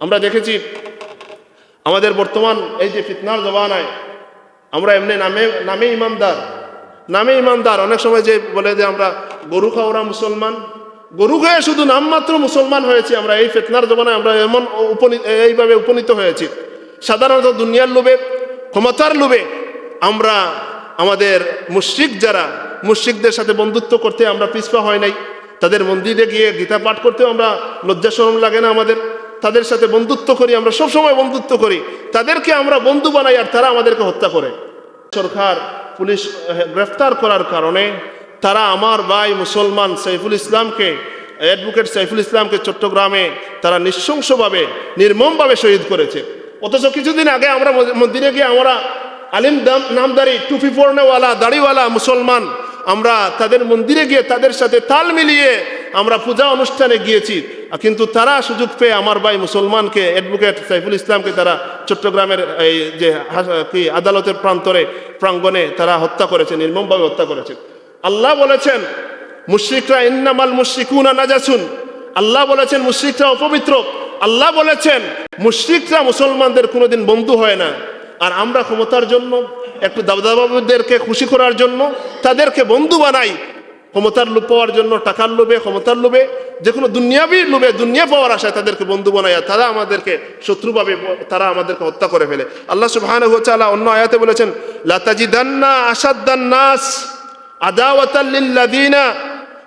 আমরা দেখেছি আমাদের বর্তমান এই যে ফিতনার জবানায় আমরা এমনি নামে নামে ইমানদার নামে ইমানদার অনেক সময় যে বলে যে আমরা গরু খাওয়া মুসলমান, গরু খেয়ে শুধু নামমাত্র মুসলমান হয়েছি আমরা। এই ফেতনার জবানায় আমরা এমন উপনীত এইভাবে উপনীত হয়েছি। সাধারণত দুনিয়ার লোভে, ক্ষমতার লোভে আমরা আমাদের মুশ্রিক যারা, মুশ্রিকদের সাথে বন্ধুত্ব করতে আমরা পিছপা হয় নাই। তাদের মন্দিরে গিয়ে গীতা পাঠ করতেও আমরা লজ্জা শরম লাগে না আমাদের। তাদের সাথে বন্ধুত্ব করি, আমরা সব সময় বন্ধুত্ব করি। তাদেরকে আমরা বন্ধু বানাই আর তারা আমাদেরকে হত্যা করে। সরকার, পুলিশ গ্রেফতার করার কারণে তারা আমার ভাই মুসলমান সাইফুল ইসলামকে, অ্যাডভোকেট সাইফুল ইসলামকে চট্টগ্রামে তারা নৃশংসভাবে, নির্মমভাবে শহীদ করেছে। অথচ কিছুদিন আগে আমরা মন্দিরে গিয়ে আমরা আলিম দাম নামদারি, টুপি পরনেওয়ালা, দাড়িওয়ালা মুসলমান, আমরা তাদের মন্দিরে গিয়ে তাদের সাথে তাল মিলিয়ে আমরা পূজা অনুষ্ঠানে গিয়েছি, কিন্তু তারা সুযোগ পেয়ে আমার ভাই মুসলমানকে অ্যাডভোকেট সাইফুল ইসলামকে তারা চট্টগ্রামের এই যে কি আদালতের প্রান্তরে, প্রাঙ্গণে তারা হত্যা করেছে, নির্মমভাবে হত্যা করেছে। আল্লাহ বলেছেন, মুশ্রিকরা ইন্নামাল মুশ্রিকুনা নাজাসুন। আল্লাহ বলেছেন, মুশ্রিকরা অপবিত্র। আল্লাহ বলেছেন, মুশ্রিকরা মুসলমানদের কোনোদিন বন্ধু হয় না। আর আমরা ক্ষমতার জন্য, একটু দাবদাবাবুদেরকে খুশি করার জন্য, তাদেরকে বন্ধু বানাই। ক্ষমতার লোভ পাওয়ার জন্য টাকার লোভে, ক্ষমতার লোভে যে কোনো দুনিয়াবি লোভে, দুনিয়া পাওয়ার আশায় তাদেরকে বন্ধু আর তারা আমাদেরকে শত্রুভাবে তারা আমাদেরকে হত্যা করে ফেলে। আল্লাহ সুবহানাহু ওয়া তাআলা অন্য আয়াতে বলেছেন লাতাজিদান্না আসাদ্দান নাস আদাওয়াতাল লিল্লাযিনা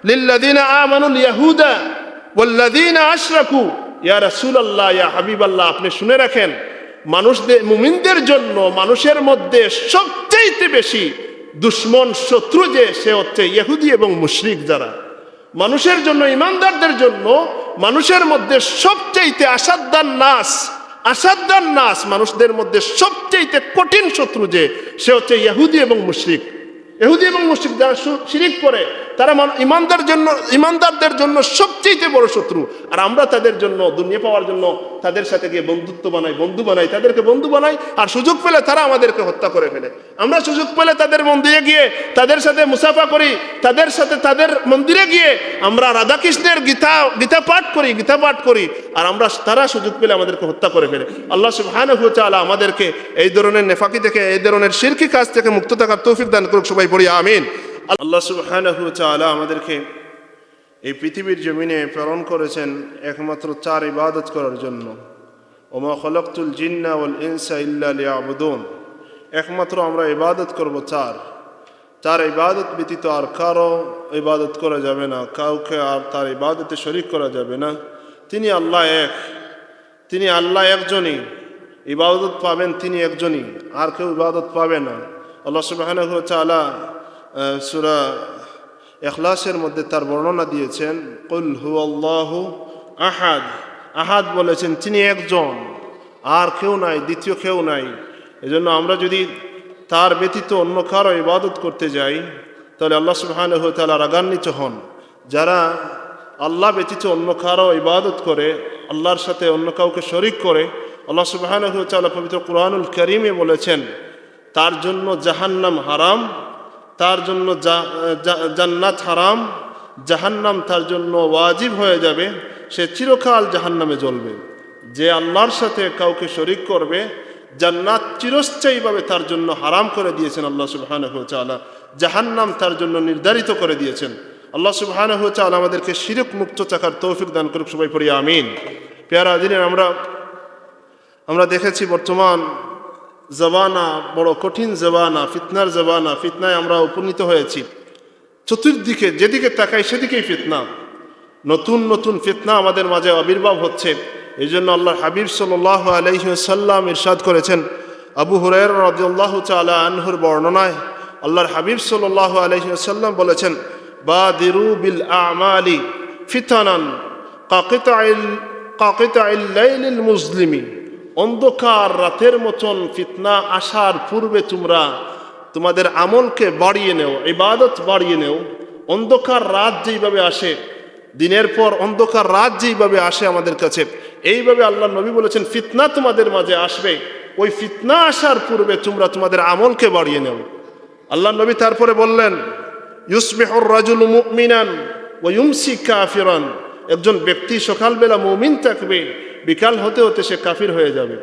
লিল্লাযিনা আমানুল ইয়াহুদা ওয়াল্লাযিনা আশরাকু। ইয়া রাসূলুল্লাহ, ইয়া হাবিবাল্লাহ, আপনি শুনে রাখেন, মানুষদের, মুমিনদের জন্য মানুষের মধ্যে সবচেয়ে বেশি দুশ্মন শত্রু যে, সে হচ্ছে ইহুদি এবং মুশরিক যারা। মানুষের জন্য, ইমানদারদের জন্য মানুষের মধ্যে সবচেয়ে আসাদ্দান নাস আসাদ্দান নাস মানুষদের মধ্যে সবচেয়ে কঠিন শত্রু যে, সে হচ্ছে ইহুদি এবং মুশরিক। এহুদি এবং মুশরিক যারা শিরিক করে, তারা ইমানদার জন্য ইমানদারদের জন্য সবচেয়ে বড় শত্রু। আর আমরা তাদের জন্য দুনিয়া পাওয়ার জন্য তাদের সাথে গিয়ে বন্ধুত্ব বানাই, বন্ধু বানাই, তাদেরকে বন্ধু বানাই, আর সুযোগ পেলে তারা আমাদেরকে হত্যা করে ফেলে। আমরা সুযোগ পেলে তাদের মন্দিরে গিয়ে তাদের সাথে মুসাফা করি, তাদের সাথে তাদের মন্দিরে গিয়ে আমরা রাধাকৃষ্ণের গীতা গীতা পাঠ করি, গীতা পাঠ করি, আর আমরা তারা সুযোগ পেলে আমাদেরকে হত্যা করে ফেলে। আল্লাহ সুবহানাহু আমাদেরকে এই ধরনের নেফাকি থেকে, এই ধরনের শিরকি কাজ থেকে মুক্ত থাকার তৌফিক দান করুক, সবাই পড়ি, আমিন। আল্লাহ তাআলা আমাদেরকে এই পৃথিবীর জমিনে প্রেরণ করেছেন একমাত্র চার ইবাদত করার জন্য। ওমা খলকতুল জিন্না ওয়াল ইনসা ইল্লা লিয়াবুদুন। একমাত্র আমরা ইবাদত করব চার। চার ইবাদত ব্যতীত আর কারও ইবাদত করা যাবে না, কাউকে আর তার ইবাদতে শরিক করা যাবে না। তিনি আল্লাহ এক, তিনি আল্লাহ একজনই। ইবাদত পাবেন তিনি একজনই, আর কেউ ইবাদত পাবে না। আল্লাহ তাআলা সুরা এখলাসের মধ্যে তার বর্ণনা দিয়েছেন, কুল হু আল্লাহ আহাদ। আহাদ বলেছেন, তিনি একজন, আর কেউ নাই, দ্বিতীয় কেউ নাই। এজন্য আমরা যদি তার ব্যতীত অন্য কারও ইবাদত করতে যাই, তাহলে আল্লাহ সুবহানাহু তাআলা রাগান্বিত হন। যারা আল্লাহ ব্যতীত অন্য কারও ইবাদত করে, আল্লাহর সাথে অন্য কাউকে শরিক করে, আল্লাহ সুবহানাহু তাআলা পবিত্র কুরআনুল করিমে বলেছেন তার জন্য জাহান্নাম হারাম, তার জন্য জান্নাত হারাম, জাহান্নাম তার জন্য ওয়াজিব হয়ে যাবে, সে চিরকাল জাহান্নামে জ্বলবে। যে আল্লাহর সাথে কাউকে শরিক করবে, জান্নাত চিরস্থায়ীভাবে তার জন্য হারাম করে দিয়েছেন আল্লাহ সুবহানাহু ওয়া তাআলা। জাহান্নাম তার জন্য নির্ধারিত করে দিয়েছেন। আল্লাহ সুবহানাহু তাআলা আমাদেরকে শিরক মুক্ত থাকার তৌফিক দান করুক সবাই পড়ি, আমিন। পেয়ারা দিনের আমরা আমরা দেখেছি বর্তমান জবানা, বড় কঠিন জবানা, ফিতনার জবানা, ফিতনায় আমরা উপনীত হয়েছি। চতুর্দিকে, যেদিকে তাকাই সেদিকেই ফিতনা। নতুন নতুন ফিতনা আমাদের মাঝে আবির্ভাব হচ্ছে। এই জন্য আল্লাহ হাবিব সাল্লাহ আলহিসাল্লাম ইরশাদ করেছেন, আবু হুরায়র রাদিয়াল্লাহু তাআলা আনহুর বর্ণনায়। আল্লাহর হাবিব সাল্লাহ আলহিসাল্লাম বলেছেন বা দিরু বিল আমালি ফিতানান কাকিতাইল লাইলিল মুসলিমি। অন্ধকার রাতের মতন ফিতনা আসার পূর্বে তোমরা তোমাদের আমলকে বাড়িয়ে নেও, ইবাদত বাড়িয়ে নেও। অন্ধকার রাত যেইভাবে আসে, দিনের পর অন্ধকার রাত যেইভাবে আসে আমাদের কাছে, এইভাবে আল্লাহ নবী বলেছেন, ফিতনা তোমাদের মাঝে আসবে। ওই ফিতনা আসার পূর্বে তোমরা তোমাদের আমলকে বাড়িয়ে নেও। আল্লাহ নবী তারপরে বললেন ইউসমেহর রাজুল মুমিনান ও ইউমসি কাফিরান। একজন ব্যক্তি সকালবেলা মুমিন থাকবে বিকাল হতে হতে সে কাফির হয়ে যাবে।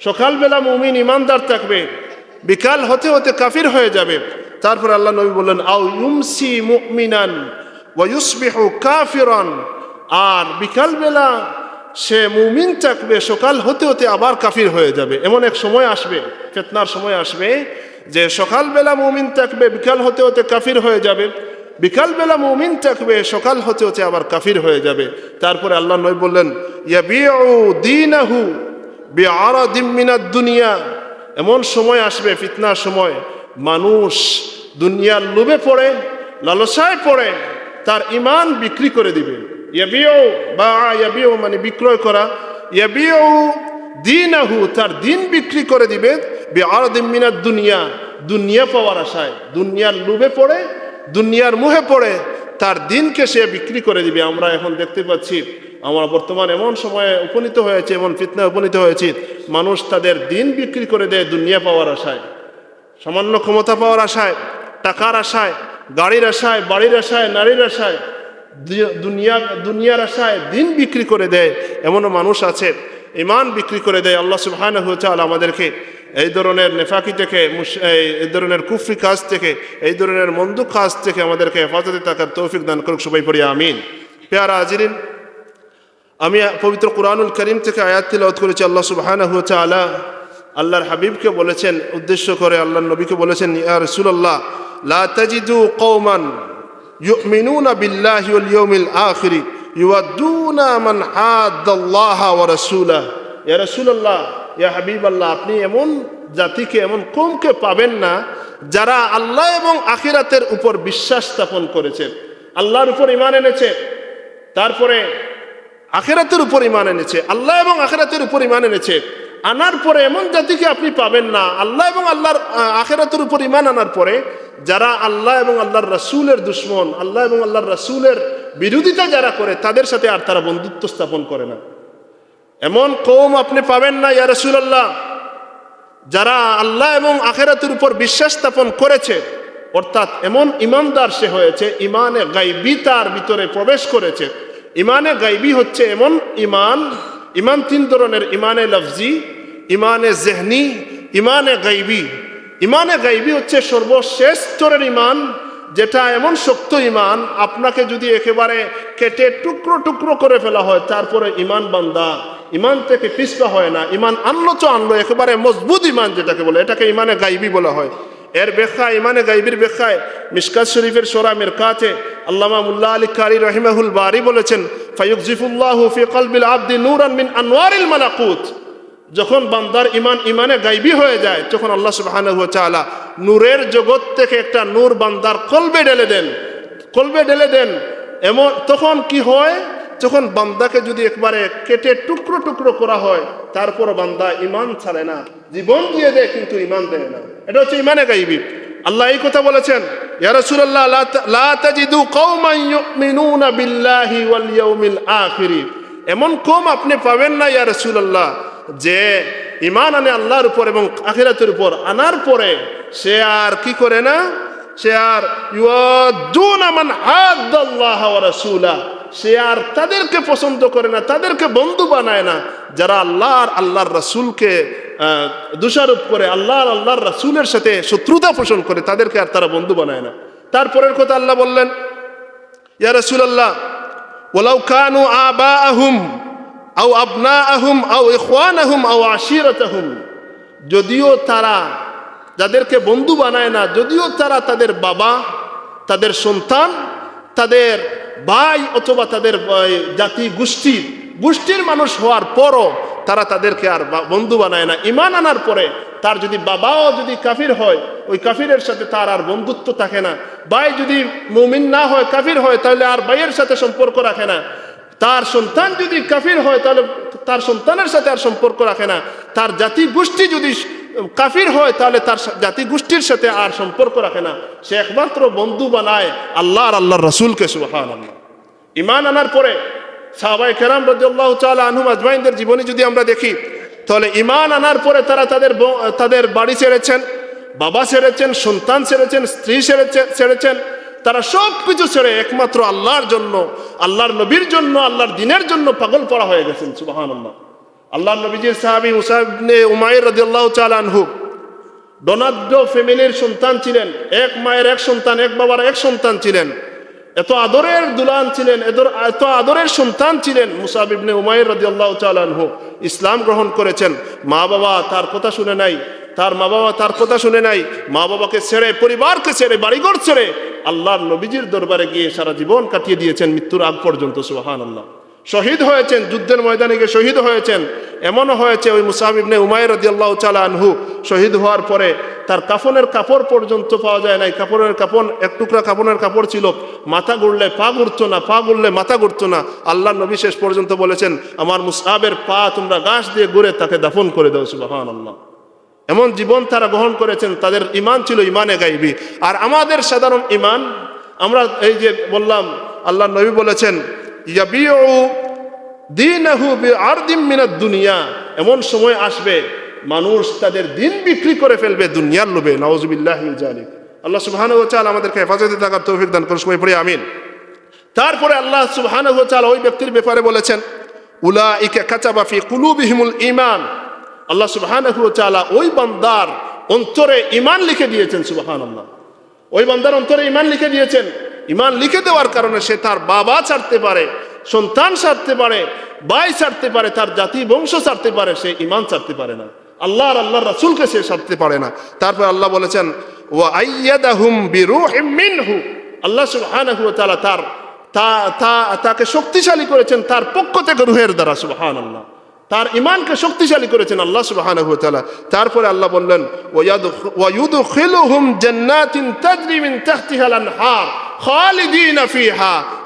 সকালবেলা মুমিন ইমানদার থাকবে, বিকাল হতে হতে কাফির হয়ে যাবে। তারপর আল্লাহ নবী বললেন আউ ইউমসি মুমিনান ওয়ুসবিহু কাফিরান। আর বিকালবেলা সে মুমিন থাকবে, সকাল হতে হতে আবার কাফির হয়ে যাবে। এমন এক সময় আসবে, ফেতনার সময় আসবে, যে সকালবেলা মুমিন থাকবে, বিকাল হতে হতে কাফির হয়ে যাবে। বিকালবেলা মুমিন থাকবে, সকাল হতে হতে আবার কাফির হয়ে যাবে। তারপরে আল্লাহ নয় বললেন, ইয়াবিউ বিআরাদিম মিনাদ দুনিয়া। এমন সময় আসবে, ফিতনার সময়। মানুষ দুনিয়ার লোভে পড়ে, লালসায় পড়ে, তার ইমান বিক্রি করে দিবে। ইয়াবিউ বা ইয়াবিউ মানে বিক্রয় করা। ইয়াবিউ দিনাহু, তার দিন বিক্রি করে দিবে বে বিআরাদিম মিনাদ দুনিয়া। দুনিয়া পাওয়ার আশায়। দুনিয়ার লোভে পড়ে দুনিয়ার মুহে পড়ে, তার দিনকে সে বিক্রি করে দিবে। আমরা এখন দেখতে পাচ্ছি, আমরা বর্তমান এমন সময়ে উপনীত হয়েছে, এমন ফিতনা উপনীত হয়েছে, মানুষ তাদের দিন বিক্রি করে দেয় দুনিয়া পাওয়ার আশায়। সামান্য ক্ষমতা পাওয়ার আশায়, টাকার আশায়, গাড়ির আশায়, বাড়ির আশায়, নারীর আশায়, দুনিয়া দুনিয়ার আশায় দিন বিক্রি করে দেয়, এমনও মানুষ আছে। ইমান বিক্রি করে দেয় আল্লাহ সুবহানাহু ওয়া তাআলা আমাদেরকে। এই ধরনের নেফাকি থেকে এই ধরনের কুফরি কাজ থেকে, এই ধরনের মন্দ কাজ থেকে আমাদেরকে হেফাজতে থাকার তৌফিক দান করুক সবাই পড়ি, আমিন। পেয়ারা হাজিরিন, আমি পবিত্র কোরআনুল করিম থেকে আয়াত তিলাওয়াত করেছি, আল্লাহ সুবহানাহু ওয়া তাআলা আল্লাহর হাবিবকে বলেছেন, উদ্দেশ্য করে আল্লাহর নবীকে বলেছেন, ইয়া রাসূলুল্লাহ, লা তাজিদু কওমান ইউমিনুনা বিল্লাহি ওয়াল ইয়াউমিল আখির ইউয়াদ্দুনা মান রাসূলাহ। ইয়া রাসূলুল্লাহ, ইয়া হাবিবাল্লাহ, আপনি এমন জাতিকে, এমন কমকে পাবেন না যারা আল্লাহ এবং আখিরাতের উপর বিশ্বাস স্থাপন করেছে। আল্লাহর উপর ইমান এনেছে, তারপরে আখেরাতের উপর ইমান এনেছে, আল্লাহ এবং আখেরাতের উপর ইমান এনেছে। আনার পরে এমন জাতিকে আপনি পাবেন না, আল্লাহ এবং আল্লাহর আখেরাতের উপর ইমান আনার পরে যারা আল্লাহ এবং আল্লাহর রাসূলের দুশ্মন, আল্লাহ এবং আল্লাহর রাসূলের বিরোধিতা যারা করে, তাদের সাথে আর তারা বন্ধুত্ব স্থাপন করে না। এমন কৌম আপনি পাবেন না, ইয়া রাসূলুল্লাহ। যারা আল্লাহ এবং আখেরাতের উপর বিশ্বাস স্থাপন করেছে, অর্থাৎ এমন ইমানদার সে হয়েছে, ইমানে গাইবি তার ভিতরে প্রবেশ করেছে। ইমানে গাইবি হচ্ছে এমন ইমান ইমান তিন ধরনের, ইমানে লফজি, ইমানে জেহনি, ইমানে গাইবি। ইমানে গাইবি হচ্ছে সর্বশেষ স্তরের ইমান, যেটা এমন শক্ত ইমান, আপনাকে যদি একেবারে কেটে টুকরো টুকরো করে ফেলা হয়, তারপরে ইমান বান্দা। ইমান থেকে পিছপা হয় না, ইমান আনলো তো আনলো, একেবারে মজবুত ইমান যেটাকে বলে, এটাকে ইমানে গাইবি বলা হয়। এর ব্যাখ্যা, ইমানে গাইবির ব্যাখ্যায় মিসকাত শরীফের সোরা মিরকাতে আল্লামা মুল্লা আলী কারি রহিমাহুল বারি বলেছেন, ফায়ুকজিফুল্লাহ ফি কলবিল আব্দি নূরান মিন আনোয়ারিল মালাকুত। যখন বান্দার ইমান ইমানে গাইবি হয়ে যায়, তখন আল্লাহ তাআলা নূরের জগৎ থেকে একটা নূর বান্দার কলবে ঢেলে দেন। কলবে ঢেলে দেন, এমন তখন কি হয়? যখন বান্দাকে যদি একবারে কেটে টুকরো টুকরো করা হয় তারপর বান্দা ইমান ছাড়ে না, জীবন দিয়ে দেয় কিন্তু ইমান দেয় না। এটা হচ্ছে ইমানে গাইবি। আল্লাহ এই কথা বলেছেন, ইয়া রাসূলুল্লাহ, লা তাজিদু কওমান ইউমিনুনা বিল্লাহি ওয়াল এমন কম আপনি পাবেন না, ইয়া রাসূলুল্লাহ, যে ইমান আনে আল্লাহর উপর এবং আখিরাতের উপর আনার পরে সে আর কি করে না? সে আর ইউয়াদ্দুনা মান হাদ্দাল্লাহ ওয়া সে আর তাদেরকে পছন্দ করে না, তাদেরকে বন্ধু বানায় না। যারা আল্লাহ আর আল্লাহর রাসূলকে দোষারোপ করে আল্লাহ আর আল্লাহর রাসূলের সাথে শত্রুতা পোষণ করে, তাদেরকে আর তারা বন্ধু বানায় না। তারপরের কথা আল্লাহ বললেন, ইয়া রাসূলুল্লাহ, ওয়ালাউ কানু আবাআহুম আও আবনাআহুম আও ইখওয়ানাহুম আও আশিরাতাহুম। যদিও তারা যাদেরকে বন্ধু বানায় না, যদিও তারা তাদের বাবা, তাদের সন্তান, তাদের ভাই অথবা তাদের জাতি গোষ্ঠীর গোষ্ঠীর মানুষ হওয়ার পরও তারা তাদেরকে আর বন্ধু বানায় না। ইমান আনার পরে তার যদি বাবাও যদি কাফির হয়, ওই কাফিরের সাথে তার আর বন্ধুত্ব থাকে না। ভাই যদি মুমিন না হয়, কাফির হয়, তাহলে আর ভাইয়ের সাথে সম্পর্ক রাখে না। তার সন্তান যদি কাফির হয়, তাহলে তার সন্তানের সাথে আর সম্পর্ক রাখে না। তার জাতি, গোষ্ঠী যদি কাফির হয়, তাহলে তার জাতি গোষ্ঠীর সাথে আর সম্পর্ক রাখে না। সে একমাত্র বন্ধু বানায় আল্লাহ আর আল্লাহর রসুলকে আল্লাহ ইমান আনার পরে সাহাবাই কেরাম রাজ্লাহ চাল আনহুম আজমাইনদের জীবনী যদি আমরা দেখি, তাহলে ইমান আনার পরে তারা তাদের তাদের বাড়ি ছেড়েছেন, বাবা ছেড়েছেন, সন্তান ছেড়েছেন, স্ত্রী ছেড়েছে- ছেড়েছেন। তারা সব কিছু ছেড়ে একমাত্র আল্লাহর জন্য, আল্লাহর নবীর জন্য, আল্লাহর দিনের জন্য পাগল পড়া হয়ে গেছেন সুবাহান আল্লাহ আল্লাহ নবীজির সাহাবি মুসাহিবনে উমায়ের রাদিয়াল্লাহু তাআলা আনহু। ডোনাল্ডো ফ্যামিলির সন্তান ছিলেন, এক মায়ের এক সন্তান, এক বাবার এক সন্তান ছিলেন। এত আদরের দুলান ছিলেন, এত- আদরের সন্তান ছিলেন মুসাব ইবনে উমাইর রাদিয়াল্লাহু তাআলা আনহু। ইসলাম গ্রহণ করেছেন। মা বাবা তার কথা শুনে নাই, তার মা বাবা তার কথা শুনে নাই, মা বাবাকে ছেড়ে, পরিবারকে ছেড়ে, বাড়িঘর ছেড়ে আল্লাহর নবীজির দরবারে গিয়ে সারা জীবন কাটিয়ে দিয়েছেন মৃত্যুর আগ পর্যন্ত, সুবহানাল্লাহ। শহীদ হয়েছেন, যুদ্ধের ময়দানে গিয়ে শহীদ হয়েছেন। এমনও হয়েছে ওই মুসাহিব ইবনে উমাইর রাদিয়াল্লাহু তাআলা আনহু শহীদ হওয়ার পরে তার কাফনের কাপড় পর্যন্ত পাওয়া যায় নাই। কাপড়ের কাপড়, এক টুকরা কাপড়ের কাপড় ছিল, মাথা গুড়লে পা ঘুরতো না, পা গুড়লে মাথা ঘুরতো না। আল্লাহ নবী শেষ পর্যন্ত বলেছেন, আমার মুসাহাবের পা তোমরা গাছ দিয়ে ঘুরে তাকে দাফন করে দাও, সুবহানাল্লাহ। এমন জীবন তারা গ্রহণ করেছেন, তাদের ইমান ছিল ইমানে গাইবি। আর আমাদের সাধারণ ইমান আমরা এই যে বললাম আল্লাহ নবী বলেছেন দুনিয়া। এমন সময় আসবে, মানুষ তাদের দিন বিক্রি করে ফেলবে দুনিয়ার লোভে। নাউজুবিল্লাহি মিন জালিক আল্লাহ সুবহানাহু ওয়া তাআলা আমাদেরকে হেফাজতে থাকার তৌফিক দান করুন। সবাই পড়ি আমিন। তারপরে আল্লাহ সুবহানাহু ওয়া তাআলা ওই ব্যক্তির ব্যাপারে বলেছেন, উলাইকা কাতাবা ফি কুলুবিহিমুল ঈমান। আল্লাহ সুবহানাহু ওয়া তাআলা ওই বান্দার অন্তরে ঈমান লিখে দিয়েছেন, সুবহানাল্লাহ। ওই বান্দার অন্তরে ঈমান লিখে দিয়েছেন। ঈমান লিখে দেওয়ার কারণে সে তার বাবা ছাড়তে পারে, সন্তান ছাড়তে পারে, ভাই ছাড়তে পারে, তার জাতি বংশ ছাড়তে পারে, সে ইমান ছাড়তে পারে না। আল্লাহ আর আল্লাহর রাসূলকে সে ছাড়তে পারে না। তারপর আল্লাহ বলেছেন, ওয়া আইয়াদাহুম আল্লাহ তাআলা তার তাকে শক্তিশালী করেছেন তার পক্ষ থেকে রুহের দ্বারা, সুবহানাল্লাহ। তার ইমানকে শক্তিশালী করেছেন আল্লাহ তাআলা। তারপরে আল্লাহ বললেন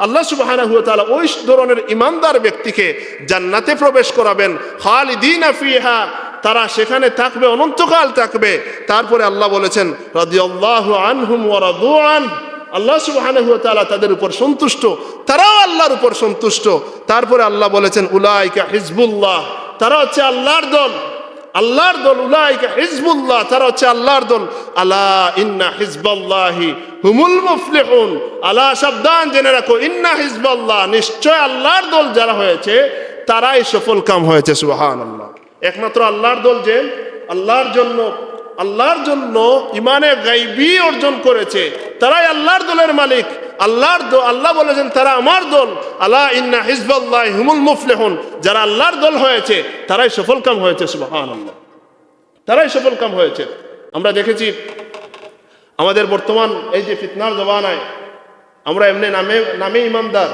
আল্লাহ ওই ধরনের ইমানদার ব্যক্তিকে জান্নাতে প্রবেশ করাবেন, খালিদিনা তারা সেখানে থাকবে, অনন্তকাল থাকবে। তারপরে আল্লাহ বলেছেন আনহুম আল্লাহ সুবহানাহু ওয়া তাআলা তাদের উপর সন্তুষ্ট। তারাও আল্লাহর উপর সন্তুষ্ট। তারপরে আল্লাহ বলেছেন, উলাইকা হিজবুল্লাহ। তারা হচ্ছে আল্লাহর দল। আল্লাহর দল, উলাইকা হিজবুল্লাহ। তারা হচ্ছে আল্লাহর দল। আলা ইন্না হিজবাল্লাহি হুমুল মুফলিহুন। আলা সাবধান, জেনে রাখো, ইন্না হিজবাল্লাহ। নিশ্চয় আল্লাহর দল যারা হয়েছে, তারাই সফল কাম হয়েছে, সুবহানাল্লাহ। একমাত্র আল্লাহর দল যে, আল্লাহর জন্য আল্লাহর জন্য ইমানে গাইবি অর্জন করেছে। তারাই আল্লাহর দলের মালিক। আল্লাহর দল আল্লাহ বলেছেন, তারা আমার দল। আল্লাহ ইন্না হিজবাল্লাহ হুমুল মুফলেহন। যারা আল্লাহর দল হয়েছে, তারাই সফল কাম হয়েছে সুবহান আল্লাহ তারাই সফল কাম হয়েছে। আমরা দেখেছি, আমাদের বর্তমান এই যে ফিতনার জবানায় আমরা এমনি নামে নামে ইমানদার।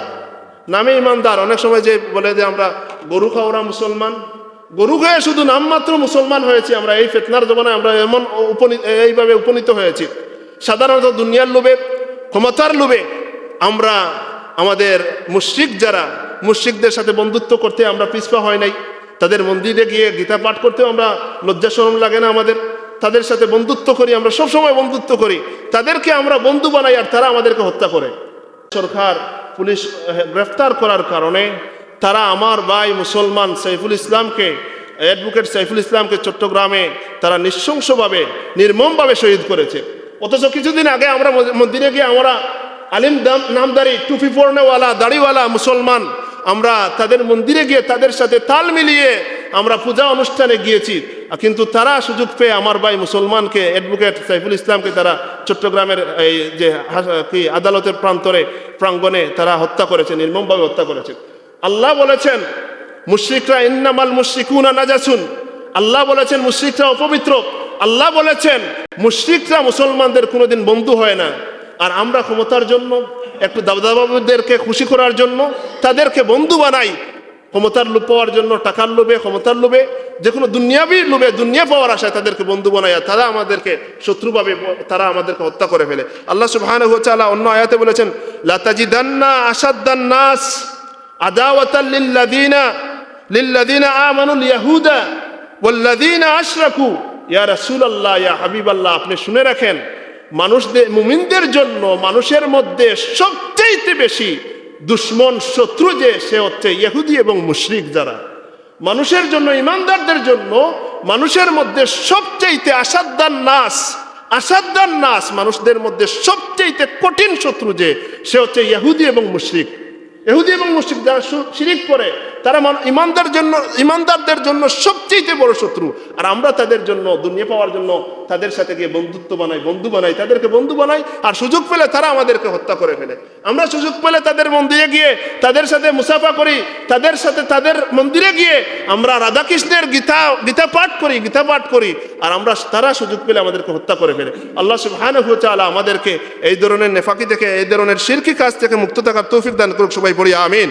নামে ইমানদার। অনেক সময় যে বলে যে আমরা গরু খাওয়া মুসলমান গরু খেয়ে শুধু নামমাত্র মুসলমান হয়েছি আমরা, এই ফেতনার জমানায় আমরা এমন উপনীত এইভাবে উপনীত হয়েছি। সাধারণত দুনিয়ার লোভে, ক্ষমতার লোভে আমরা আমাদের মুশ্রিক যারা, মুশ্রিকদের সাথে বন্ধুত্ব করতে আমরা পিছপা হয় নাই। তাদের মন্দিরে গিয়ে গীতা পাঠ করতেও আমরা লজ্জা শরম লাগে না আমাদের। তাদের সাথে বন্ধুত্ব করি, আমরা সবসময় বন্ধুত্ব করি। তাদেরকে আমরা বন্ধু বানাই আর তারা আমাদেরকে হত্যা করে। সরকার, পুলিশ গ্রেফতার করার কারণে তারা আমার ভাই মুসলমান সাইফুল ইসলামকে অ্যাডভোকেট সাইফুল ইসলামকে চট্টগ্রামে তারা নৃশংসভাবে, নির্মমভাবে শহীদ করেছে। অথচ কিছুদিন আগে আমরা মন্দিরে গিয়ে আমরা আলিম দাম, নামদারি, টুপি পড়নেওয়ালা দাড়িওয়ালা মুসলমান আমরা তাদের মন্দিরে গিয়ে তাদের সাথে তাল মিলিয়ে আমরা পূজা অনুষ্ঠানে গিয়েছি। কিন্তু তারা সুযোগ পেয়ে আমার ভাই মুসলমানকে অ্যাডভোকেট সাইফুল ইসলামকে তারা চট্টগ্রামের এই যে কি আদালতের প্রান্তরে, প্রাঙ্গণে তারা হত্যা করেছে, নির্মমভাবে হত্যা করেছে। আল্লাহ বলেছেন, মুশ্রিকরা ইন্নামাল মুশ্রিকুনা নাজাসুন। আল্লাহ বলেছেন, মুশ্রিকরা অপবিত্র। আল্লাহ বলেছেন, মুশ্রিকরা মুসলমানদের কোনোদিন বন্ধু হয় না। আর আমরা ক্ষমতার জন্য, একটু দাবদাবাবুদেরকে খুশি করার জন্য, তাদেরকে বন্ধু বানাই। ক্ষমতার লোভ পাওয়ার জন্য, টাকার লোভে, ক্ষমতার লোভে যে কোনো দুনিয়াবি লোভে, দুনিয়া পাওয়ার আশায় তাদেরকে বন্ধু বানায় তারা আমাদেরকে শত্রুভাবে, তারা আমাদেরকে হত্যা করে ফেলে। আল্লাহ সুবহানাহু ওয়া তাআলা অন্য আয়াতে বলেছেন, লাতাজিদান্না আসাদ্দান নাস। আপনি শুনে রাখেন মানুষদের মুমিনদের জন্য মানুষের মধ্যে সবচেয়ে বেশি দুশ্মন, শত্রু যে, সে হচ্ছে ইহুদি এবং মুশরিক যারা। মানুষের জন্য, ইমানদারদের জন্য মানুষের মধ্যে সবচাইতে আসাদ্দান নাস আসাদ্দান নাস মানুষদের মধ্যে সবচাইতে কঠিন শত্রু যে, সে হচ্ছে ইহুদি এবং মুশরিক। ইহুদি এবং মুশরিক যারা শিরিক করে। তারা মান- ইমানদার জন্য, ইমানদারদের জন্য সবচেয়ে বড় শত্রু। আর আমরা তাদের জন্য দুনিয়া পাওয়ার জন্য তাদের সাথে গিয়ে বন্ধুত্ব বানাই, বন্ধু বানাই, তাদেরকে বন্ধু বানাই, আর সুযোগ পেলে তারা আমাদেরকে হত্যা করে ফেলে। আমরা সুযোগ পেলে তাদের মন্দিরে গিয়ে তাদের সাথে মুসাফা করি, তাদের সাথে তাদের মন্দিরে গিয়ে আমরা রাধাকৃষ্ণের গীতা গীতা পাঠ করি, গীতা পাঠ করি, আর আমরা তারা সুযোগ পেলে আমাদেরকে হত্যা করে ফেলে। আল্লাহ সুবহানাহু ওয়া তাআলা আমাদেরকে এই ধরনের নেফাকি থেকে, এই ধরনের শিরকি কাজ থেকে মুক্ত থাকার তৌফিক দান করুক, সবাই পড়ি, আমিন।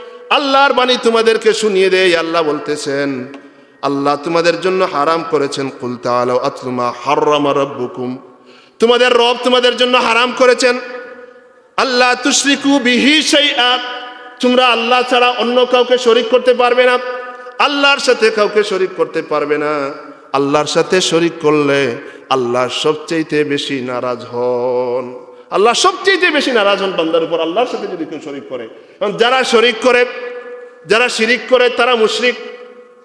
আল্লাহর বাণী তোমাদেরকে শুনিয়ে দেয়, আল্লাহ বলতেছেন, আল্লাহ তোমাদের জন্য হারাম করেছেন। রাব্বুকুম। তোমাদের রব তোমাদের জন্য হারাম করেছেন। আল্লাহ তুশরিকু বিহি শাইআ। তোমরা আল্লাহ ছাড়া অন্য কাউকে শরিক করতে পারবে না। আল্লাহর সাথে কাউকে শরিক করতে পারবে না। আল্লাহর সাথে শরিক করলে আল্লাহ সবচেয়ে বেশি নারাজ হন। আল্লাহ সবচেয়ে বেশি নারাজ হন বান্দার উপর, আল্লাহর সাথে যদি কেউ শরিক করে। কারণ যারা শরিক করে, যারা শিরিক করে, তারা মুশরিক।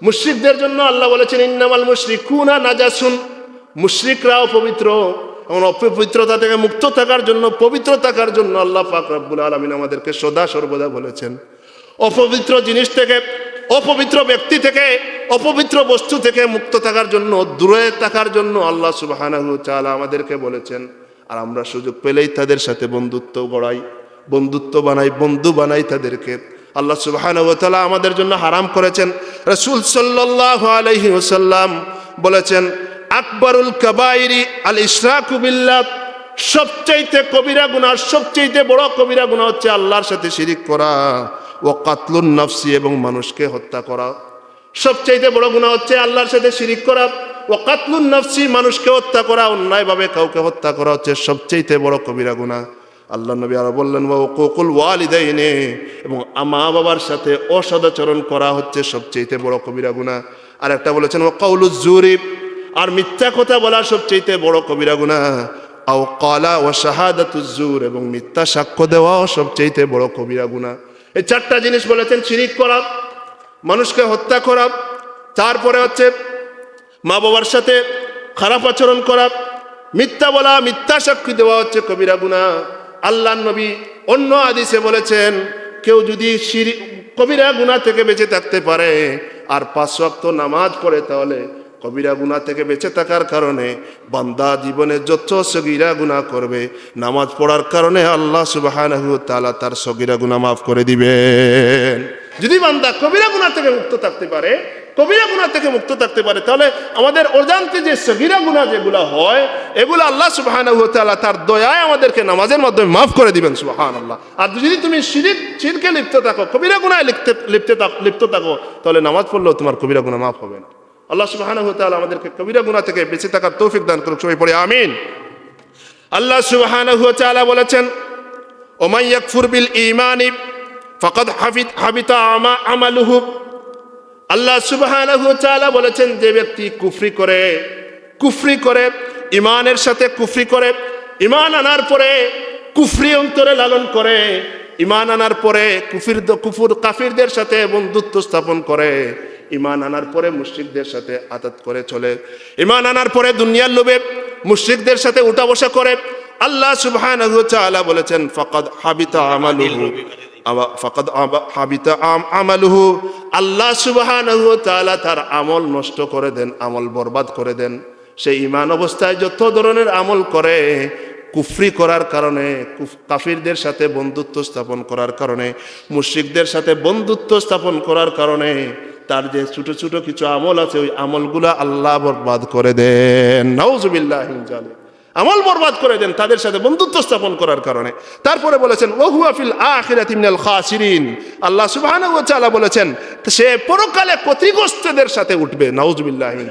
মুশরিকদের জন্য আল্লাহ বলেছেন, ইন্নামাল মুশরিকুনা নাজাসুন। মুশরিকরাও পবিত্র। এবং অপবিত্রতা থেকে মুক্ত থাকার জন্য, পবিত্র থাকার জন্য আল্লাহ পাক রব্বুল আলমিন আমাদেরকে সদা সর্বদা বলেছেন। অপবিত্র জিনিস থেকে, অপবিত্র ব্যক্তি থেকে, অপবিত্র বস্তু থেকে মুক্ত থাকার জন্য, দূরে থাকার জন্য আল্লাহ তাআলা আমাদেরকে বলেছেন। আর আমরা সুযোগ পেলেই তাদের সাথে বন্ধুত্ব গড়াই, বন্ধুত্ব বানাই, বন্ধু বানাই তাদেরকে। আল্লাহ সুবহানাহু ওয়া আমাদের জন্য হারাম করেছেন। রাসূল সাল্লাল্লাহু আলাইহি ওয়াসাল্লাম বলেছেন, আকবরুল কাবাইরি আল ইশরাকু বিল্লাহ। সবচাইতে কবিরা গুনাহ, সবচাইতে বড় কবিরা গুনাহ হচ্ছে আল্লাহর সাথে শিরিক করা ও কাতলুন নফসি এবং মানুষকে হত্যা করা। সবচাইতে বড় গুনাহ হচ্ছে আল্লাহর সাথে শিরিক করা। ও কাতলুন নফসি, মানুষকে হত্যা করা, অন্যায়ভাবে কাউকে হত্যা করা হচ্ছে সবচাইতে বড় কবিরা গুনাহ। আল্লাহ নবী আরও বললেন ও কোকুল ওয়ালিদাইনে এবং মা বাবার সাথে অসদাচরণ করা হচ্ছে সবচেয়ে বড় কবিরা গুনাহ। আর একটা বলেছেন ও কৌলু জুরিব আর মিথ্যা কথা বলা সবচেয়ে বড় কবিরা গুনাহ। আও কলা ও শাহাদাতুজুর এবং মিথ্যা সাক্ষ্য দেওয়াও সবচেয়ে বড় কবিরা গুনাহ। এই চারটা জিনিস বলেছেন, শিরিক করা, মানুষকে হত্যা করা, তারপরে হচ্ছে মা বাবার সাথে খারাপ আচরণ করা, মিথ্যা বলা, মিথ্যা সাক্ষী দেওয়া হচ্ছে কবিরা গুনা আল্লাহ নবী অন্য আদিসে বলেছেন, কেউ যদি শিরি, কবিরা গুনা থেকে বেঁচে থাকতে পারে, আর পাঁচ ওয়াক্ত নামাজ পড়ে তাহলে কবিরা গুনা থেকে বেঁচে থাকার কারণে বান্দা জীবনে যত সগিরা গুনা করবে, নামাজ পড়ার কারণে আল্লাহ সুবহানাহু ওয়া তাআলা তার সগিরা গুনা মাফ করে দিবেন। যদি বান্দা কবিরা গুনা থেকে মুক্ত থাকতে পারে কবিরা গুনা থেকে মুক্ত থাকতে পারে। তাহলে আমাদের অজান্তে যে সগিরা গুনা যেগুলো হয়, এগুলো আল্লাহ সুবহানাহু ওয়া তাআলা তার দয়ায় আমাদেরকে নামাজের মাধ্যমে মাফ করে দিবেন সুবাহান আল্লাহ আর যদি তুমি শিরিক, শিরকে লিপ্ত থাকো, কবিরা গুনায় লিপ্ত লিপ্ত লিপ্ত থাকো, তাহলে নামাজ পড়লেও তোমার কবিরা গুনা মাফ হবে না। আল্লাহ সুবহানাহু ওয়া তাআলা আমাদেরকে কবিরা গুনাহ থেকে বেঁচে থাকার তৌফিক দান করুক, সবাই পড়ে আমিন। আল্লাহ সুবহানাহু ওয়া তাআলা বলেছেন ওমান ইয়াকফুর বিল ঈমানি, ফাকাদ হাফিত হাবিতা আমা, আমালুহু আল্লাহ তাআলা বলেছেন, যে ব্যক্তি কুফরি করে কুফরি করে ইমানের সাথে কুফরি করে ইমান আনার পরে কুফরি অন্তরে লালন করে ইমান আনার পরে কুফির কুফুর কাফিরদের সাথে বন্ধুত্ব স্থাপন করে ইমান আনার পরে মুশরিকদের সাথে আতাত করে চলে ইমান আনার পরে দুনিয়ার লোভে মুশরিকদের সাথে উঠা বসা করে, আল্লাহ সুবাহ বলেছেন, ফাকাদ হাবিতা আমালুহু আমা- ফাকাদ আল্লাহ সুবহানাহু তার আমল নষ্ট করে দেন, আমল বরবাদ করে দেন। সেই ইমান অবস্থায় যত ধরনের আমল করে, কুফরি করার কারণে কাফিরদের সাথে বন্ধুত্ব স্থাপন করার কারণে, মুশরিকদের সাথে বন্ধুত্ব স্থাপন করার কারণে, তার যে ছোট ছোট কিছু আমল আছে, ওই আমলগুলো আল্লাহ বরবাদ করে দেন। নাউজুবিল্লাহ জালিম আমল বরবাদ করে দেন তাদের সাথে বন্ধুত্ব স্থাপন করার কারণে। তারপরে বলেছেন ওহুয়াফিল আখিরাত আখিরাতি মিনাল খাসিরিন। আল্লাহ সুবহানাহু ওয়া তাআলা বলেছেন, সে পরকালে ক্ষতিগ্রস্তদের সাথে উঠবে। নাউজুবিল্লাহি মিন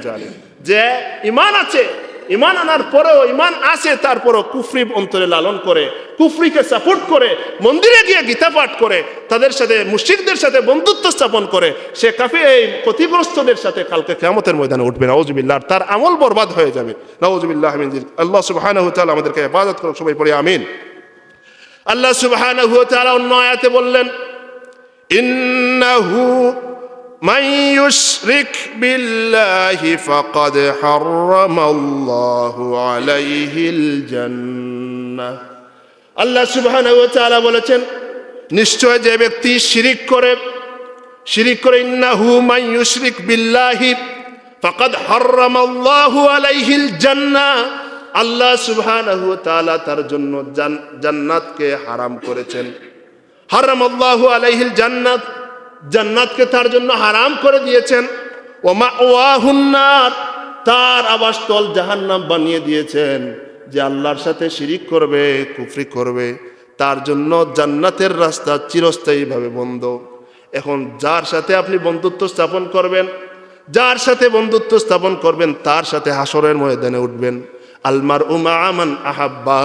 যে ইমান আছে ইমান আনার পরেও, ইমান আছে তারপরও কুফরি অন্তরে লালন করে, কুফরিকে সাপোর্ট করে, মন্দিরে গিয়ে গীতা পাঠ করে, তাদের সাথে মুশরিকদের সাথে বন্ধুত্ব স্থাপন করে, সে কাফি এই ক্ষতিগ্রস্তদের সাথে কালকে কেমতের ময়দানে উঠবে নওয়াজবিল্লাহ তার আমল বরবাদ হয়ে যাবে। নওয়াজবিল্লাহ আল্লাহ ওয়া আমাদেরকে হেফাজত করুন সবাই পড়ে আমিন। আল্লাহ তাআলা অন্য আয়াতে বললেন, ইন্নাহু من يشرك بالله فقد حرم الله عليه الجنة আল্লাহ সুবহানাহু ওয়া তাআলা বলেছেন নিশ্চয় যে ব্যক্তি শিরিক করে শিরিক করে ইন্নাহু মান ইউশরিক বিল্লাহি ফাকাদ হাররামাল্লাহু আলাইহিল জান্নাহ আল্লাহ সুবহানাহু ওয়া তাআলা তার জন্য জান- জান্নাতকে হারাম করেছেন হারামাল্লাহু আলাইহিল জান্নাত জান্নাতকে তার জন্য হারাম করে দিয়েছেন। ও মা ওয়াহুন্নার তার আবাসস্থল জাহান্নাম বানিয়ে দিয়েছেন, যে আল্লাহর সাথে শিরিক করবে, কুফরি করবে। তার জন্য জান্নাতের রাস্তা চিরস্থায়ীভাবে বন্ধ। এখন যার সাথে আপনি বন্ধুত্ব স্থাপন করবেন, যার সাথে বন্ধুত্ব স্থাপন করবেন, তার সাথে হাসরের ময়দানে উঠবেন। আলমার উমা আমান আহাব্বা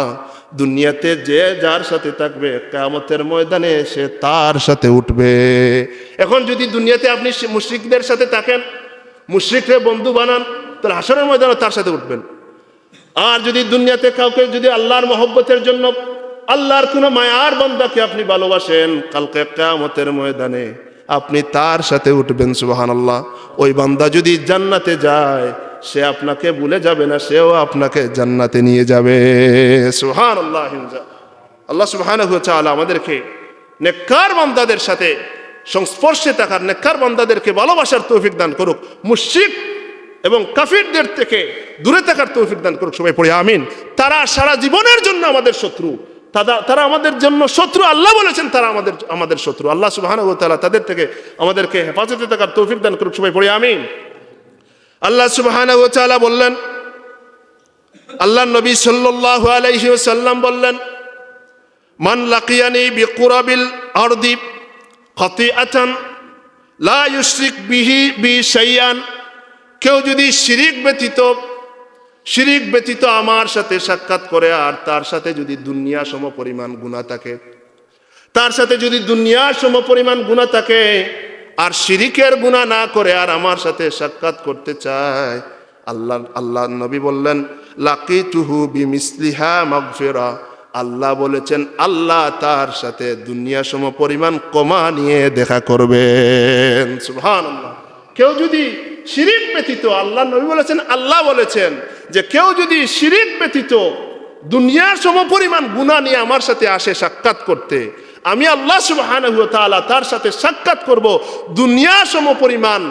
দুনিয়াতে যে যার সাথে থাকবে কামতের ময়দানে সে তার সাথে উঠবে। এখন যদি দুনিয়াতে আপনি মুশ্রিকদের সাথে থাকেন, মুশ্রিকরে বন্ধু বানান, তাহলে হাসরের ময়দানে তার সাথে উঠবেন। আর যদি দুনিয়াতে কাউকে যদি আল্লাহর মহব্বতের জন্য, আল্লাহর কোনো মায়ার বান্দাকে আপনি ভালোবাসেন, কালকে কামতের ময়দানে আপনি তার সাথে উঠবেন সুবাহান আল্লাহ ওই বান্দা যদি জান্নাতে যায় সে আপনাকে ভুলে যাবে না, সেও আপনাকে জান্নাতে নিয়ে যাবে। সুহান আল্লাহ আল্লাহ সুবহান আমাদেরকে নেককার বান্দাদের সাথে সংস্পর্শে থাকার, নেককার বান্দাদেরকে ভালোবাসার তৌফিক দান করুক। মুশরিক এবং কাফিরদের থেকে দূরে থাকার তৌফিক দান করুক, সবাই পড়ে আমিন। তারা সারা জীবনের জন্য আমাদের শত্রু। তারা আমাদের জন্য শত্রু, আল্লাহ বলেছেন তারা আমাদের আমাদের শত্রু। আল্লাহ সুবহানাহু ওয়া তাদের থেকে আমাদেরকে হেফাজতে থাকার তৌফিক দান করুক, সবাই পড়ে আমিন। আল্লাহ সুবহানাহু ওয়া তাআলা বললেন আল্লাহ নবী সাল্লাল্লাহু আলাইহি ওয়াসাল্লাম বললেন, মান লাকিয়ানি বিকুরাবিল আরদি খতিআতান লা ইউশরিক বিহি বি শাইআন কেউ যদি শিরিক ব্যতীত শিরিক ব্যতীত আমার সাথে সাক্ষাৎ করে আর তার সাথে যদি দুনিয়া সম পরিমাণ গুণা থাকে, তার সাথে যদি দুনিয়ার সম পরিমাণ গুণা থাকে আর শিরিকের গুণা না করে আর আমার সাথে সাক্ষাৎ করতে চায়। আল্লাহ আল্লাহ নবী বললেন লাকি তুহু বি মিসলিহা মগফেরা। আল্লাহ বলেছেন, আল্লাহ তার সাথে দুনিয়া সম পরিমাণ কমা নিয়ে দেখা করবেন। আল্লাহ কেউ যদি শিরিক ব্যতীত, আল্লাহ নবী বলেছেন, আল্লাহ বলেছেন যে কেউ যদি শিরিক ব্যতীত দুনিয়ার সম পরিমাণ গুণা নিয়ে আমার সাথে আসে সাক্ষাৎ করতে আমি আল্লাহ সুবাহ তার সাথে সাক্ষাৎ করব দুনিয়া সম সমপরিমাণ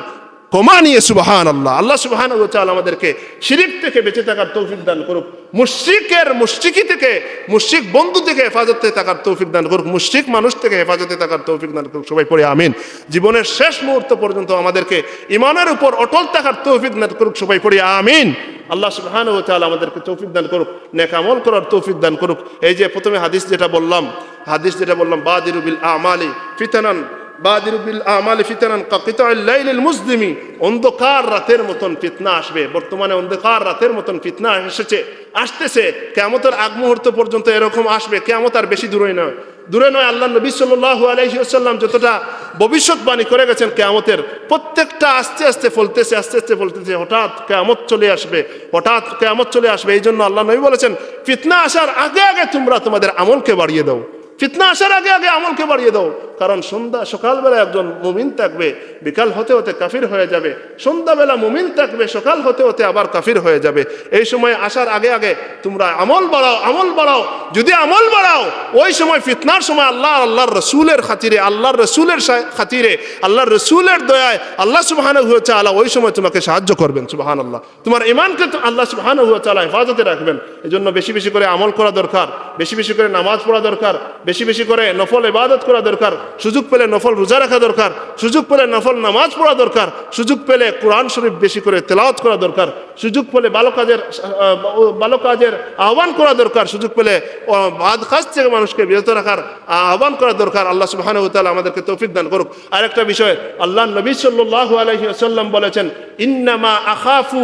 কমা নিয়ে সুবহান আল্লাহ আল্লাহ সুবহান আমাদেরকে শিরিক থেকে বেঁচে থাকার তৌফিক দান করুক, মুশ্রিকের মুশ্রিকি থেকে, মুশ্রিক বন্ধু থেকে হেফাজতে থাকার তৌফিক দান করুক, মুশ্রিক মানুষ থেকে হেফাজতে থাকার তৌফিক দান করুক, সবাই পড়ে আমিন। জীবনের শেষ মুহূর্ত পর্যন্ত আমাদেরকে ইমানের উপর অটল থাকার তৌফিক দান করুক, সবাই পড়ে আমিন। আল্লাহ সুবহান ও তাআলা আমাদেরকে তৌফিক দান করুক নেকামল করার তৌফিক দান করুক। এই যে প্রথমে হাদিস যেটা বললাম, হাদিস যেটা বললাম বাদিরুবিল আমালি ফিতানান বাদিরুবিল আমালি ফিতানান কাকিতাল লাইলিল মুসলিমি। অন্ধকার রাতের মতন ফিতনা আসবে। বর্তমানে অন্ধকার রাতের মতন ফিতনা এসেছে, আসতেছে। কেমতের আগ মুহূর্ত পর্যন্ত এরকম আসবে। কেমত আর বেশি দূরে নয়। দূরে নয়, আল্লাহ নবী সাল্লাল্লাহু আলাইহি ওয়াসাল্লাম যতটা ভবিষ্যৎবাণী করে গেছেন কেয়ামতের, প্রত্যেকটা আস্তে আস্তে ফলতেছে, আস্তে আস্তে ফলতেছে। হঠাৎ কেয়ামত চলে আসবে, হঠাৎ কেয়ামত চলে আসবে। এই জন্য আল্লাহ নবী বলেছেন, ফিতনা আসার আগে আগে তোমরা তোমাদের আমলকে বাড়িয়ে দাও। ফিতনা আসার আগে আগে আমলকে বাড়িয়ে দাও। কারণ সন্ধ্যা, সকালবেলা একজন মুমিন থাকবে, বিকাল হতে হতে কাফির হয়ে যাবে। সন্ধ্যাবেলা মুমিন থাকবে, সকাল হতে হতে আবার কাফির হয়ে যাবে। এই সময় আসার আগে আগে তোমরা আমল বাড়াও আমল বাড়াও। যদি আমল বাড়াও, ওই সময় ফিতনার সময় আল্লাহ, আল্লাহর রসুলের খাতিরে, আল্লাহর রসুলের খাতিরে, আল্লাহর রসুলের দয়ায় আল্লাহ সুবাহান হুয়া চালা ওই সময় তোমাকে সাহায্য করবেন সুবাহান আল্লাহ তোমার ইমানকে আল্লাহ সুবাহান হুয়া চালা হেফাজতে রাখবেন। এই জন্য বেশি বেশি করে আমল করা দরকার। বেশি বেশি করে নামাজ পড়া দরকার, বেশি বেশি করে নফল ইবাদত করা দরকার, সুযোগ পেলে নফল রোজা রাখা দরকার, সুযোগ পেলে নফল নামাজ পড়া দরকার, সুযোগ পেলে কোরআন শরীফ বেশি করে তেলাওয়াত করা দরকার, সুযোগ পেলে ভালো কাজের ভালো কাজের আহ্বান করা দরকার, সুযোগ পেলে বাদ কাজ থেকে মানুষকে বিরত রাখার আহ্বান করা দরকার, আল্লাহ সুবহানাহু ওয়া তাআলা আমাদেরকে তৌফিক দান করুক। আরেকটা বিষয় আল্লাহ নবী সাল্লাল্লাহু আলাইহি ওয়াসাল্লাম বলেছেন, ইন্নামা আখাফু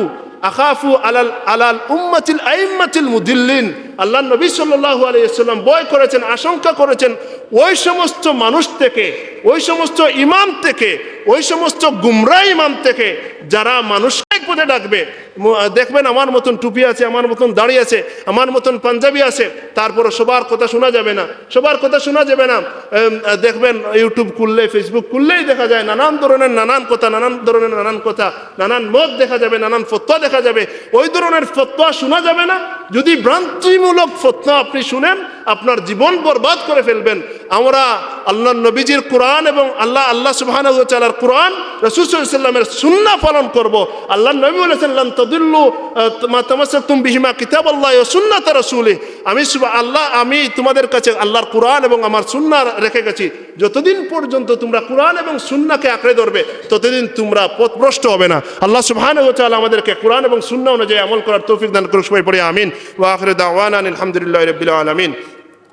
আখাফু আলাল আলাল উম্মাতিল আইম্মাতিল মুদিল্লিন। আল্লাহ নবী সাল্লাল্লাহু আলাইহি সাল্লাম বয় করেছেন, আশঙ্কা করেছেন, ওই সমস্ত মানুষ থেকে, ওই সমস্ত ইমাম থেকে ওই সমস্ত গুমরা ইমাম থেকে যারা মানুষকে পদে ডাকবে দেখবেন আমার মতন টুপি আছে, আমার মতন দাড়ি আছে, আমার মতন পাঞ্জাবি আছে তারপরে সবার কথা শোনা যাবে না, সবার কথা শোনা যাবে না। দেখবেন ইউটিউব খুললে ফেসবুক খুললেই দেখা যায় নানান ধরনের নানান কথা, নানান ধরনের নানান কথা, নানান মত দেখা যাবে, নানান ফতোয়া দেখা যাবে। ওই ধরনের ফতোয়া শোনা যাবে না। যদি ভ্রান্তিমূলক ফতোয়া আপনি শুনেন, আপনার জীবন বরবাদ করে ফেলবেন। আমরা আল্লাহ নবীজির কোরআন এবং আল্লাহ আল্লাহ তাআলার কোরআন রাসূল সাল্লাল্লাহু আলাইহি সাল্লামের সুন্নাহ পালন করব। আল্লাহ নবী বলেছেন, লান তাদিল্লু মা কিতাব আল্লাহ ওয়া সুন্নাত রাসূলি। আমি আল্লাহ, আমি তোমাদের কাছে আল্লাহর কোরআন এবং আমার সুন্নাহ রেখে গেছি। যতদিন পর্যন্ত তোমরা কোরআন এবং সুন্নাহকে আঁকড়ে ধরবে, ততদিন তোমরা পথভ্রষ্ট হবে না। আল্লাহ তাআলা আমাদেরকে কোরআন এবং সুন্নাহ অনুযায়ী আমল করার তৌফিক দান করুক। সবাই পড়ে আমিন। ওয়া আখিরু দাওয়ানা আলহামদুলিল্লাহি রাব্বিল আলামিন।